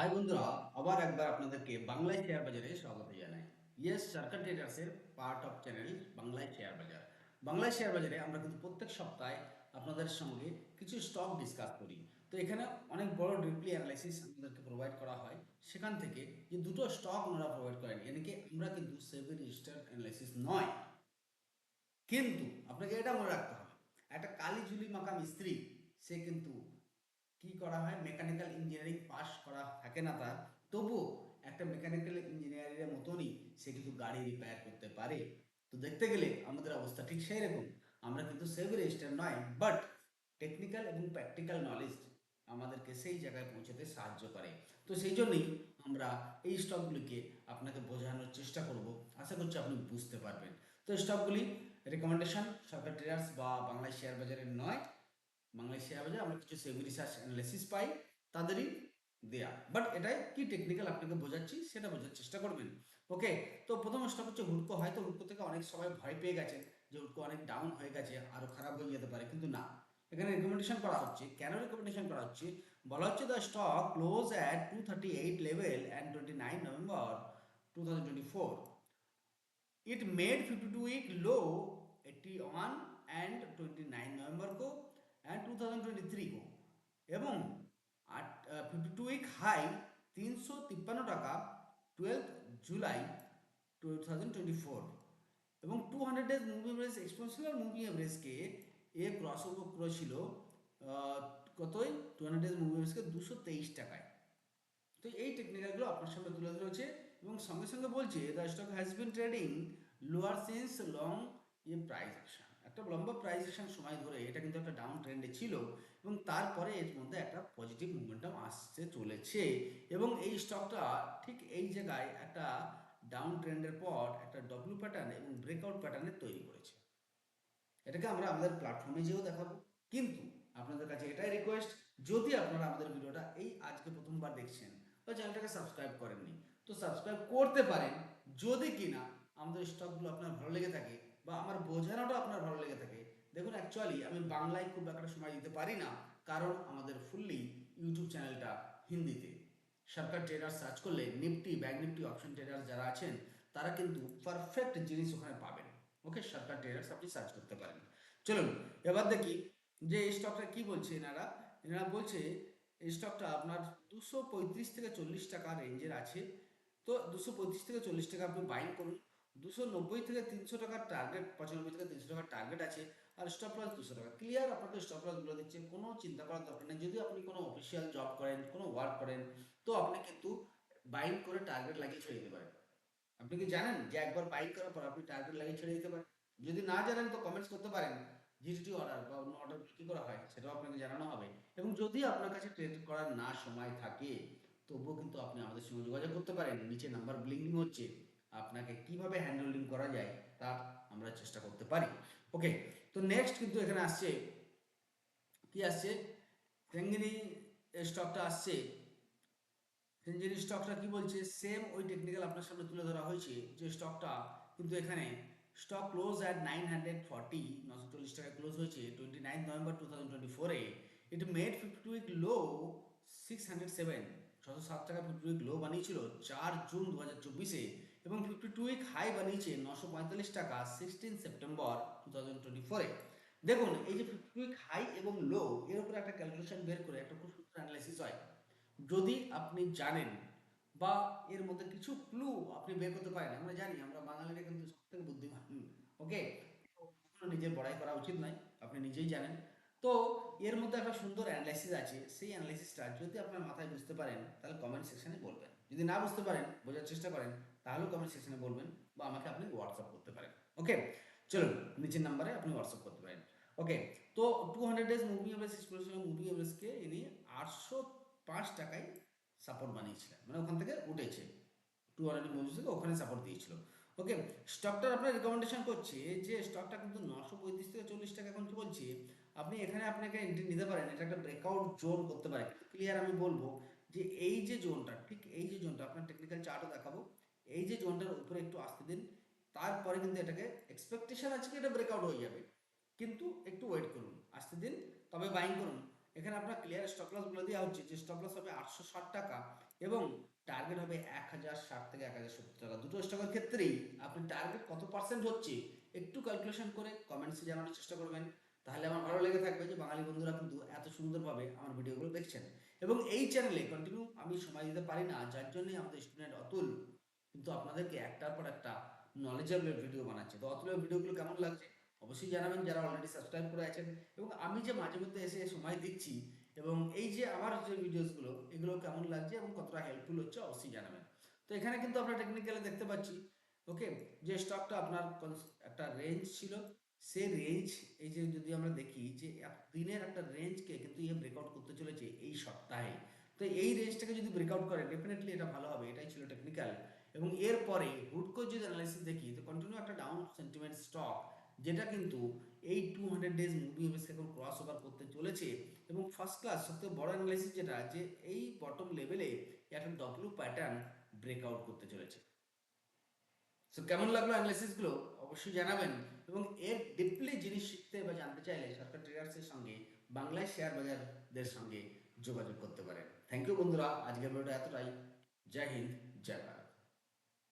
High বন্ধুরা, আবার একবার আপনাদেরকে বাংলায় শেয়ার বাজারে স্বাগত জানাই। ইয়েস সরকার ট্রেডার্সের পার্ট অফ চ্যানেল বাংলায় শেয়ার বাজার। বাংলায় শেয়ার বাজারে আমরা কিন্তু প্রত্যেক সপ্তাহে আপনাদের সঙ্গে কিছু স্টক ডিসকাস করি। তো এখানে অনেক বড় ডিপলি অ্যানালাইসিস আমাদেরকে প্রোভাইড করা হয়। সেখান থেকে যে দুটো স্টক ওনারা প্রোভাইড করেন, এদিকে আমরা কিন্তু সেভি রেজিস্টার অ্যানালাইসিস নয়। কিন্তু আপনাকে এটা মনে রাখতে হবে, একটা কালি ঝুলি মাখা মিস্ত্রি, সে কিন্তু কি করা হয়? মেকানিক্যাল ইঞ্জিনিয়ারিং পাস করা থাকে না তার। তবুও একটা মেকানিক্যাল ইঞ্জিনিয়ারিংয়ের মতনই সে কিন্তু গাড়ি রিপেয়ার করতে পারে। তো দেখতে গেলে আমাদের অবস্থা ঠিক সেই রকম। আমরা কিন্তু সেভি রেজিস্টার নয় বাট টেকনিক্যাল এবং প্র্যাকটিক্যাল নলেজ আমাদেরকে সেই জায়গায় পৌঁছাতে সাহায্য করে। তো সেই জন্যই আমরা এই স্টকগুলিকে আপনাকে বোঝানোর চেষ্টা করব। আশা করছি আপনি বুঝতে পারবেন। তো স্টকগুলি রেকমেন্ডেশন সরকার ট্রেডার্স বা বাংলায় শেয়ার বাজারের নয় বাংলায় শেয়ার আমরা কিছু সেমি রিসার্চ অ্যানালিসিস পাই, তাদেরই দেয়া। বাট এটাই কি টেকনিক্যাল আপনাকে বোঝাচ্ছি, সেটা বোঝার চেষ্টা করবেন। ওকে তো প্রথম স্টক হচ্ছে হুডকো। হয়তো হুডকো থেকে অনেক সবাই ভয় পেয়ে গেছে যে হুডকো অনেক ডাউন হয়ে গেছে, আরও খারাপ হয়ে যেতে পারে, কিন্তু না। এখানে রেকমেন্ডেশন করা হচ্ছে। কেন রেকমেন্ডেশন করা হচ্ছে? বলা হচ্ছে the stock close at two thirty eight level and twenty nine November two thousand twenty four it made 52 week low 81 and 29 November को। And 2023 को এবং ফিফটি টু উইক হাই তিনশো তিপ্পান্ন টাকা twelve July two thousand twenty four এবং two hundred days moving average exponential moving এভারেজকে এ cross over করেছিল কতই? টু হান্ড্রেড ডেজ মুভি এভারেজকে দুশো তেইশ টাকায়। তো এই টেকনিক্যালগুলো আপনার সামনে তুলে ধরেছে এবং সঙ্গে সঙ্গে বলছে the stock has been trading lower since long a price action একটা লম্বা প্রাইজেশন সময় ধরে এটা কিন্তু একটা ডাউন ট্রেন্ডে ছিল এবং তারপরে এর মধ্যে একটা পজিটিভ মুভমেন্টাম আসতে চলেছে এবং এই স্টকটা ঠিক এই জায়গায় একটা ডাউন ট্রেন্ডের পর একটা ডব্লিউ প্যাটার্ন এবং ব্রেকআউট প্যাটার্নে তৈরি করেছে। এটাকে আমরা আমাদের প্ল্যাটফর্মে যেও দেখাবো। কিন্তু আপনাদের কাছে এটাই রিকোয়েস্ট যদি আপনারা আমাদের ভিডিওটা এই আজকে প্রথমবার দেখছেন বা চ্যানেলটাকে সাবস্ক্রাইব করেননি, তো সাবস্ক্রাইব করতে পারেন। যদি কিনা আমাদের স্টকগুলো আপনার ভালো লেগে থাকে বা আমার বোঝানোটা আপনার ভালো লেগে থাকে। দেখুন অ্যাকচুয়ালি আমি বাংলায় খুব একটা সময় দিতে পারি না, কারণ আমাদের ফুললি ইউটিউব চ্যানেলটা হিন্দিতে। সরকার ট্রেডার সার্চ করলে Nifty bank Nifty option trader যারা আছেন, তারা কিন্তু পারফেক্ট জিনিস ওখানে পাবেন। ওকে সরকার ট্রেডার্স আপনি সার্চ করতে পারেন। চলুন, এবার দেখি যে এই স্টকটা কি বলছে এনারা? এনারা বলছে, এই স্টকটা আপনার দুশো পঁয়ত্রিশ থেকে চল্লিশ টাকা রেঞ্জের আছে। তো দুশো পঁয়ত্রিশ থেকে চল্লিশ টাকা আপনি বাইং করুন। দুশো নব্বই থেকে তিনশো টাকার টার্গেট পঁচানব্বই থেকে তিনশো টাকার টার্গেট আছে, আর স্টপ লস দুশো টাকা। ক্লিয়ার আপনাকে স্টপ লসগুলো দিচ্ছে কোনো চিন্তা করার দরকার নেই। যদি আপনি কোনো অফিসিয়াল জব করেন, কোনো ওয়ার্ক করেন, তো আপনি কিন্তু বাইং করে টার্গেট লাগিয়ে ছেড়ে দিতে পারেন। আপনি কি জানেন যে একবার বাইং করার পর আপনি টার্গেট লাগিয়ে ছেড়ে দিতে পারেন? যদি না জানেন, তো কমেন্টস করতে পারেন। জিটিটি অর্ডার বা অন্য অর্ডার কি করা হয়, সেটাও আপনাকে জানানো হবে। এবং যদি আপনার কাছে ট্রেড করার না সময় থাকে, তবুও কিন্তু আপনি আমাদের সঙ্গে যোগাযোগ করতে পারেন। নিচে নাম্বার ব্লিঙ্কিং হচ্ছে। আপনাকে কীভাবে হ্যান্ডেলিং করা যায় তার আমরা চেষ্টা করতে পারি। ওকে তো নেক্সট কিন্তু এখানে আসছে, কি আসছে? তেঙ্গিনি স্টকটা আসছে। সেঞ্জুরি স্টকটা কি বলছে? সেম ওই টেকনিক্যাল আপনার সামনে তুলে ধরা হয়েছে যে স্টকটা কিন্তু এখানে stock close at nine hundred forty নশো চল্লিশ টাকায় ক্লোজ হয়েছে twenty nine November two thousand twenty ফোরে it made fifty week low six hundred seven ছশো সাত টাকা ফিফটি উইক লো বানিয়েছিল, চার জুন দু হাজার চব্বিশে এবং ফিফটি টু উইক হাই বানিয়েছে নশো পঁয়তাল্লিশ টাকা sixteen September two thousand twenty ফোরে দেখুন এই যে ফিফটি উইক হাই এবং লো এর উপরে একটা ক্যালকুলেশন বের করে একটা খুব সুন্দর অ্যানালাইসিস হয়। যদি আপনি জানেন বা এর মধ্যে কিছু ক্লু আপনি বের করতে পারেন আমরা জানি আমরা বাঙালিরা কিন্তু সব থেকে বুদ্ধিমান। ওকে নিজের বড়াই করা উচিত নয় আপনি নিজেই জানেন। তো এর মধ্যে একটা সুন্দর অ্যানালাইসিস আছে সেই অ্যানালাইসিসটা যদি আপনার মাথায় বুঝতে পারেন তাহলে কমেন্ট সেকশনে বলবেন। যদি না বুঝতে পারেন বোঝার চেষ্টা করেন তাহলেও কমেন্ট সেকশনে বলবেন বা আমাকে আপনি হোয়াটসঅ্যাপ করতে পারেন। ওকে চলুন, নিচের নাম্বারে আপনি হোয়াটসঅ্যাপ করতে পারেন। ওকে তো two hundred days moving average expression moving এভারেজকে ইনি আটশো পাঁচ টাকায় সাপোর্ট বানিয়েছিলেন। মানে ওখান থেকে উঠেছে। টু হান্ড্রেড মুভিজ থেকে ওখানে সাপোর্ট দিয়েছিল। ওকে স্টকটার আপনার রেকমেন্ডেশন করছে যে স্টকটা কিন্তু নশো পঁয়ত্রিশ থেকে চল্লিশ টাকা এখন কি বলছে? আপনি এখানে আপনাকে এন্ট্রি নিতে পারেন, এটা একটা ব্রেকআউট জোন করতে পারেন ক্লিয়ার আমি বলব যে এই যে জোনটা ঠিক এই যে জোনটা আপনার টেকনিক্যাল চার্টও দেখাবো। এই যে জোনটার উপরে একটু আসতে দিন, তারপরে কিন্তু এটাকে এক্সপেকটেশন আছে কি এটা ব্রেকআউট হয়ে যাবে। কিন্তু একটু ওয়েট করুন, আসতে দিন, তবে বাইং করুন। এখানে আপনার ক্লিয়ার স্টপ লস বলে দেওয়া হচ্ছে, যে স্টপ লস হবে আটশো ষাট টাকা এবং টার্গেট হবে এক হাজার ষাট থেকে এক হাজার সত্তর টাকা। দুটো স্টকের ক্ষেত্রেই আপনি টার্গেট কত পার্সেন্ট হচ্ছে, একটু ক্যালকুলেশন করে কমেন্টসে জানানোর চেষ্টা করবেন। তাহলে আমার ভালো লেগে থাকবে যে বাঙালি বন্ধুরা কিন্তু এত সুন্দরভাবে আমার ভিডিওগুলো দেখছেন। এবং এই চ্যানেলে কন্টিনিউ আমি সময় দিতে পারি না, যার জন্যই আমাদের স্টুডেন্ট অতুল কিন্তু আপনাদেরকে একটার পর একটা নলেজেবল ভিডিও বানাচ্ছে। তো অতুলের ভিডিওগুলো কেমন লাগছে অবশ্যই জানাবেন, যারা অলরেডি সাবস্ক্রাইব করে আছেন। এবং আমি যে মাঝে মধ্যে এসে সময় দিচ্ছি এবং এই যে আমার যে ভিডিওসগুলো এগুলো কেমন লাগছে এবং কতটা হেল্পফুল হচ্ছে অবশ্যই জানাবেন। তো এখানে কিন্তু আমরা টেকনিক্যালি দেখতে পাচ্ছি ওকে যে স্টকটা আপনার একটা রেঞ্জ ছিল সে রেঞ্জ এই যে যদি আমরা দেখি যে দিনের একটা রেঞ্জকে কিন্তু ইয়ে ব্রেকআউট করতে চলেছে এই সপ্তাহে। তো এই রেঞ্জটাকে যদি ব্রেকআউট করে ডেফিনেটলি এটা ভালো হবে, এটাই ছিল টেকনিক্যাল এবং এরপরে হুডকো যদি অ্যানালাইসিস দেখি, তো কন্টিনিউ একটা ডাউন সেন্টিমেন্ট স্টক যেটা কিন্তু এই টু হান্ড্রেড ডেজ মুভি এভারেজকে এখন ক্রস ওভার করতে চলেছে। এবং ফার্স্ট ক্লাস সবথেকে বড় অ্যানালাইসিস যেটা, যে এই বটম লেভেলে একটা ডব্লিউ প্যাটার্ন ব্রেকআউট করতে চলেছে। সো কেমন লাগল অ্যানালাইসিসগুলো? অবশ্যই জানাবেন। এবং এর ডিপলি জিনিস শিখতে বা জানতে চাইলে সরকার ট্রেডার্সের সঙ্গে, বাংলায় শেয়ার বাজারদের সঙ্গে যোগাযোগ করতে পারেন। থ্যাংক ইউ বন্ধুরা, আজকের ভিডিওটা এতটাই। জয় হিন্দ, জয় ভারত।